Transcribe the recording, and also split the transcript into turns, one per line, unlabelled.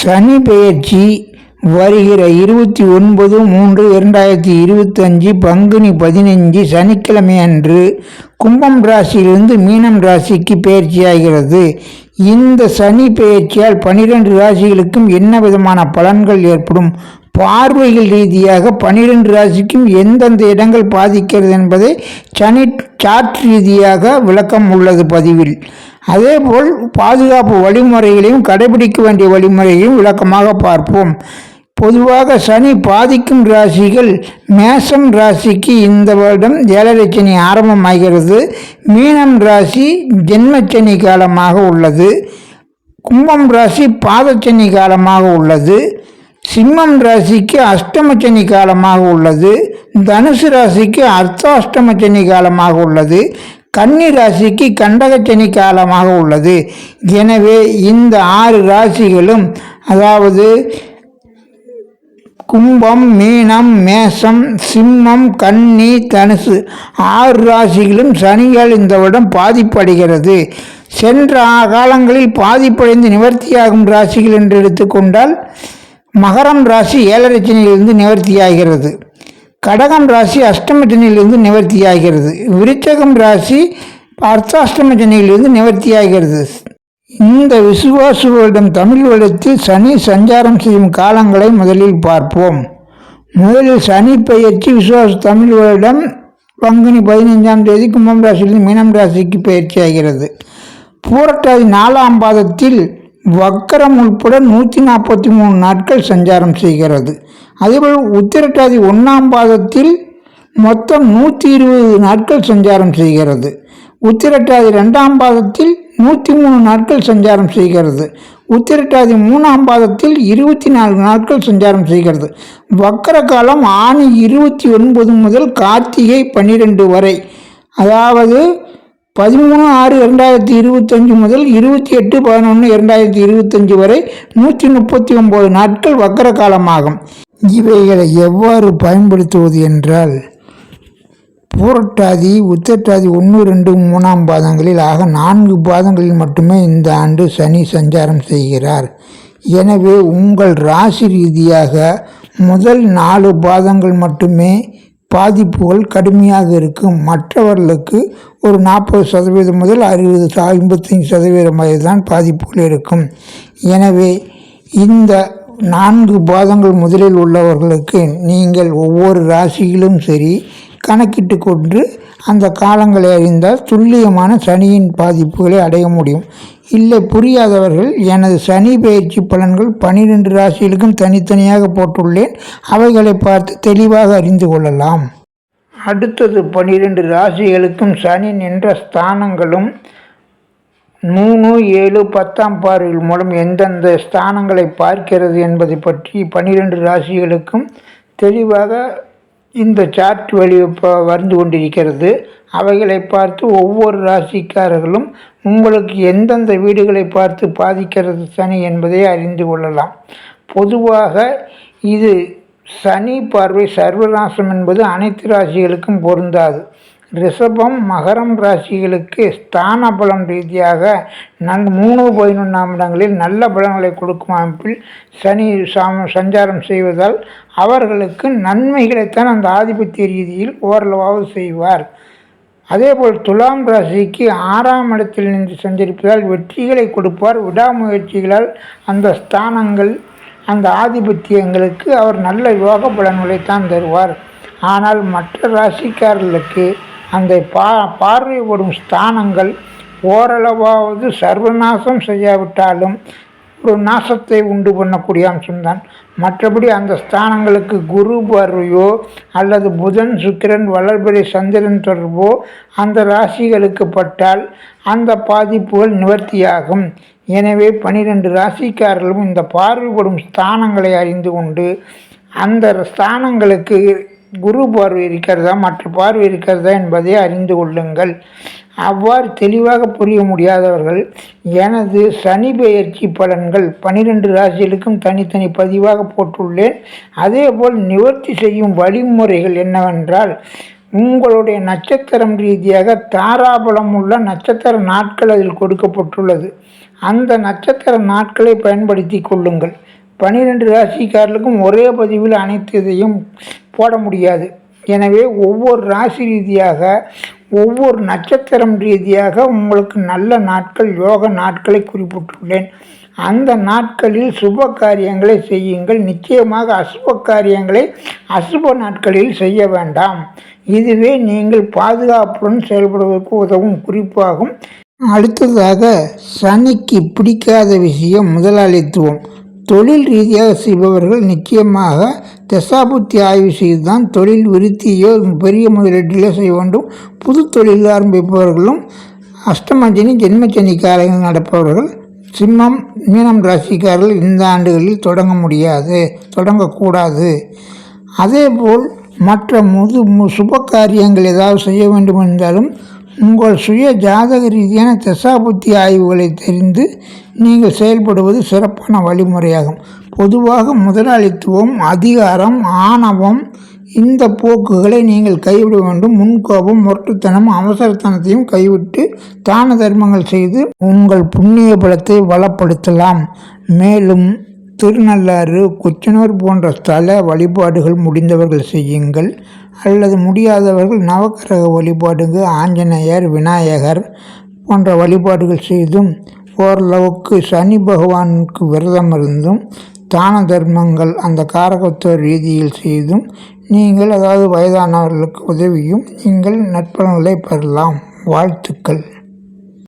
சனி பெயர்ச்சி வருகிற இருபத்தி ஒன்பது மூன்று இரண்டாயிரத்தி இருபத்தஞ்சு பங்குனி பதினஞ்சு சனிக்கிழமை அன்று கும்பம் ராசியிலிருந்து மீனம் ராசிக்கு பெயர்ச்சியாகிறது. இந்த சனி பெயர்ச்சியால் பனிரெண்டு ராசிகளுக்கும் என்ன விதமான பலன்கள் ஏற்படும்? பார்வைகள் ரீதியாக பனிரெண்டு ராசிக்கும் எந்தெந்த இடங்கள் பாதிக்கிறது என்பதை சனி சாட் ரீதியாக விளக்கம் உள்ளது பதிவில். அதேபோல் பாதுகாப்பு வழிமுறைகளையும் கடைபிடிக்க வேண்டிய வழிமுறைகளையும் விளக்கமாக பார்ப்போம். பொதுவாக சனி பாதிக்கும் ராசிகள் மேசம் ராசிக்கு இந்த வருடம் ஏழரை சனி ஆரம்பமாகிறது. மீனம் ராசி ஜென்மச்சனி காலமாக உள்ளது. கும்பம் ராசி பாதச்சனி காலமாக உள்ளது. சிம்மம் ராசிக்கு அஷ்டமச்சனி காலமாக உள்ளது தனுசு ராசிக்கு அர்த்தாஷ்டமச்சனி காலமாக உள்ளது கன்னி ராசிக்கு கண்டகச்சனி காலமாக உள்ளது. எனவே இந்த ஆறு ராசிகளும் அதாவது கும்பம் மீனம் மேசம் சிம்மம் கன்னி தனுசு ஆறு ராசிகளும் சனிகள் இந்த வருடம் பாதிப்படைகிறது. சென்ற காலங்களில் பாதிப்படைந்து நிவர்த்தியாகும் ராசிகள் என்று எடுத்துக்கொண்டால் மகரம் ராசி ஏழரச்சனையிலிருந்து நிவர்த்தியாகிறது கடகம் ராசி அஷ்டமச்சனையிலிருந்து நிவர்த்தியாகிறது விருச்சகம் ராசி அர்த்தாஷ்டமச்சனையிலிருந்து நிவர்த்தியாகிறது இந்த விசுவாசுவரிடம் தமிழ் வருடத்தில் சனி சஞ்சாரம் செய்யும் காலங்களை முதலில் பார்ப்போம். முதலில் சனி பயிற்சி விசுவாச தமிழ் வருடம் பங்குனி பதினைஞ்சாம் தேதி கும்பம் ராசியிலிருந்து மீனம் ராசிக்கு பயிற்சி ஆகிறது. பூரட்டாதி நாலாம் பாதத்தில் வக்கரம் உட்பட நூற்றி நாற்பத்தி மூணு நாட்கள் சஞ்சாரம் செய்கிறது. அதேபோல் உத்திரட்டாதி ஒன்றாம் பாதத்தில் மொத்தம் நூற்றி இருபது நாட்கள் சஞ்சாரம் செய்கிறது. உத்திரட்டாதி ரெண்டாம் பாதத்தில் நூற்றி மூணு நாட்கள் சஞ்சாரம் செய்கிறது. உத்திரட்டாதி மூணாம் பாதத்தில் இருபத்தி நாலு நாட்கள் சஞ்சாரம் செய்கிறது. வக்கர காலம் ஆணி இருபத்தி ஒன்பது முதல் கார்த்திகை பன்னிரெண்டு வரை. அதாவது பதிமூணு ஆறு இரண்டாயிரத்தி இருபத்தஞ்சு முதல் இருபத்தி எட்டு பதினொன்று இரண்டாயிரத்தி இருபத்தஞ்சு வரை நூற்றி முப்பத்தி ஒம்பது நாட்கள் வக்கர காலமாகும் இவைகளை எவ்வாறு பயன்படுத்துவது என்றால் பூரட்டாதி உத்தட்டாதி ஒன்று ரெண்டு மூணாம் பாதங்களில் ஆக நான்கு பாதங்களில் மட்டுமே இந்த ஆண்டு சனி சஞ்சாரம் செய்கிறார். எனவே உங்கள் ராசி ரீதியாக முதல் நாலு பாதங்கள் மட்டுமே பாதிப்புகள் கடுமையாக இருக்கும். மற்றவர்களுக்கு ஒரு நாற்பது சதவீதம் முதல் அறுபது ஐம்பத்தஞ்சு சதவீதம் வரை தான் பாதிப்புகள் இருக்கும். எனவே இந்த நான்கு பாதங்கள் முதலில் உள்ளவர்களுக்கு நீங்கள் ஒவ்வொரு ராசியிலும் சரி கணக்கிட்டு கொண்டு அந்த காலங்களை அறிந்தால் துல்லியமான சனியின் பாதிப்புகளை அடைய முடியும். இல்லை புரியாதவர்கள் எனது சனி பயிற்சி பலன்கள் பனிரெண்டு ராசிகளுக்கும் தனித்தனியாக போட்டுள்ளேன். அவைகளை பார்த்து தெளிவாக அறிந்து கொள்ளலாம். அடுத்தது பனிரெண்டு ராசிகளுக்கும் சனி நின்ற ஸ்தானங்களும் மூணு ஏழு பத்தாம் பார்வைகள் மூலம் எந்தெந்த ஸ்தானங்களை பார்க்கிறது என்பதை பற்றி பனிரெண்டு ராசிகளுக்கும் தெளிவாக இந்த சார்ட் வழி இப்போ வந்து கொண்டிருக்கிறது. அவைகளை பார்த்து ஒவ்வொரு ராசிக்காரர்களும் உங்களுக்கு எந்தெந்த வீடுகளை பார்த்து பாதிக்கிறது சனி என்பதை அறிந்து கொள்ளலாம். பொதுவாக இது சனி பார்வை சர்வநாசம் என்பது அனைத்து ராசிகளுக்கும் பொருந்தாது. ரிஷபம் மகரம் ராசிகளுக்கு ஸ்தான பலம் ரீதியாக நன் மூணு பதினொன்றாம் இடங்களில் நல்ல பலன்களை கொடுக்கும் அமைப்பில் சனி சாம சஞ்சாரம் செய்வதால் அவர்களுக்கு நன்மைகளைத்தான் அந்த ஆதிபத்திய ரீதியில் ஓரளவாவது செய்வார். அதேபோல் துலாம் ராசிக்கு ஆறாம் இடத்தில் நின்று சஞ்சரிப்பதால் வெற்றிகளை கொடுப்பார். விடாமுயற்சிகளால் அந்த ஸ்தானங்கள் அந்த ஆதிபத்தியங்களுக்கு அவர் நல்ல யோக பலன்களைத்தான் தருவார். ஆனால் மற்ற ராசிக்காரர்களுக்கு அந்த பா பார்வைப்படும் ஸ்தானங்கள் ஓரளவாவது சர்வநாசம் செய்யாவிட்டாலும் ஒரு நாசத்தை உண்டு பண்ணக்கூடிய அம்சம்தான். மற்றபடி அந்த ஸ்தானங்களுக்கு குரு பார்வையோ அல்லது புதன் சுக்கிரன் வளர்பிறை சந்திரன் தொடர்போ அந்த ராசிகளுக்கு பட்டால் அந்த பாதிப்புகள் நிவர்த்தியாகும். எனவே பனிரெண்டு ராசிக்காரர்களும் இந்த பார்வைப்படும் ஸ்தானங்களை அறிந்து கொண்டு அந்த ஸ்தானங்களுக்கு குரு பார்வை இருக்கிறதா மற்ற பார்வை இருக்கிறதா என்பதை அறிந்து கொள்ளுங்கள். அவ்வாறு தெளிவாக புரிய முடியாதவர்கள் எனது சனி பெயர்ச்சி பலன்கள் பனிரெண்டு ராசிகளுக்கும் தனித்தனி பதிவாக போட்டுள்ளேன். அதேபோல் நிவர்த்தி செய்யும் வழிமுறைகள் என்னவென்றால் உங்களுடைய நட்சத்திரம் ரீதியாக தாராபலம் உள்ள நட்சத்திர நாட்கள் அதில் கொடுக்கப்பட்டுள்ளது. அந்த நட்சத்திர நாட்களை பயன்படுத்தி கொள்ளுங்கள். பனிரெண்டு ராசிக்காரர்களுக்கும் ஒரே பதிவில் அனைத்து இதையும் போட முடியாது. எனவே ஒவ்வொரு ராசி ரீதியாக ஒவ்வொரு நட்சத்திரம் ரீதியாக உங்களுக்கு நல்ல நாட்கள் யோக நாட்களை குறிப்பிட்டுள்ளேன். அந்த நாட்களில் சுப காரியங்களை செய்யுங்கள். நிச்சயமாக அசுப காரியங்களை அசுப நாட்களில் செய்ய வேண்டாம். இதுவே நீங்கள் பாதுகாப்புடன் செயல்படுவதற்கு உதவும் குறிப்பாகும். அடுத்ததாக சனிக்கு பிடிக்காத விஷயம் முதலாளித்துவம். தொழில் ரீதியாக செய்பவர்கள் நிச்சயமாக தசாபுத்தி ஆய்வு செய்து தான் தொழில் விருத்தியோ பெரிய முதலீட்டிலோ செய்ய வேண்டும். புது தொழில் ஆரம்பிப்பவர்களும் அஷ்டமஞ்சனி ஜென்மச்சனி காலங்கள் நடப்பவர்கள் சிம்மம் மீனம் ராசிக்காரர்கள் இந்த ஆண்டுகளில் தொடங்க முடியாது தொடங்கக்கூடாது. அதேபோல் மற்ற முது மு- சுப காரியங்கள் ஏதாவது செய்ய வேண்டும் என்றாலும் உங்கள் சுய ஜாதக ரீதியான தசாபுத்தி ஆய்வுகளை தெரிந்து நீங்கள் செயல்படுவது சிறப்பான வழிமுறையாகும். பொதுவாக முதலாளித்துவம் அதிகாரம் ஆணவம் இந்த போக்குகளை நீங்கள் கைவிட வேண்டும். முன்கோபம் முரட்டுத்தனம் அவசரத்தனத்தையும் கைவிட்டு தான தர்மங்கள் செய்து உங்கள் புண்ணிய பலத்தை வளப்படுத்தலாம். மேலும் திருநள்ளாறு குச்சனூர் போன்ற ஸ்தல வழிபாடுகள் முடிந்தவர்கள் செய்யுங்கள். அல்லது முடியாதவர்கள் நவக்கிரக வழிபாடுங்க ஆஞ்சநேயர் விநாயகர் போன்ற வழிபாடுகள் செய்தும் ஓரளவுக்கு சனி பகவானுக்கு விரதம் இருந்தும் தான தர்மங்கள் அந்த காரகத்துவ ரீதியில் செய்தும் நீங்கள் அதாவது வயதானவர்களுக்கு உதவியும் நீங்கள் நற்பலன்களை பெறலாம். வாழ்த்துக்கள்.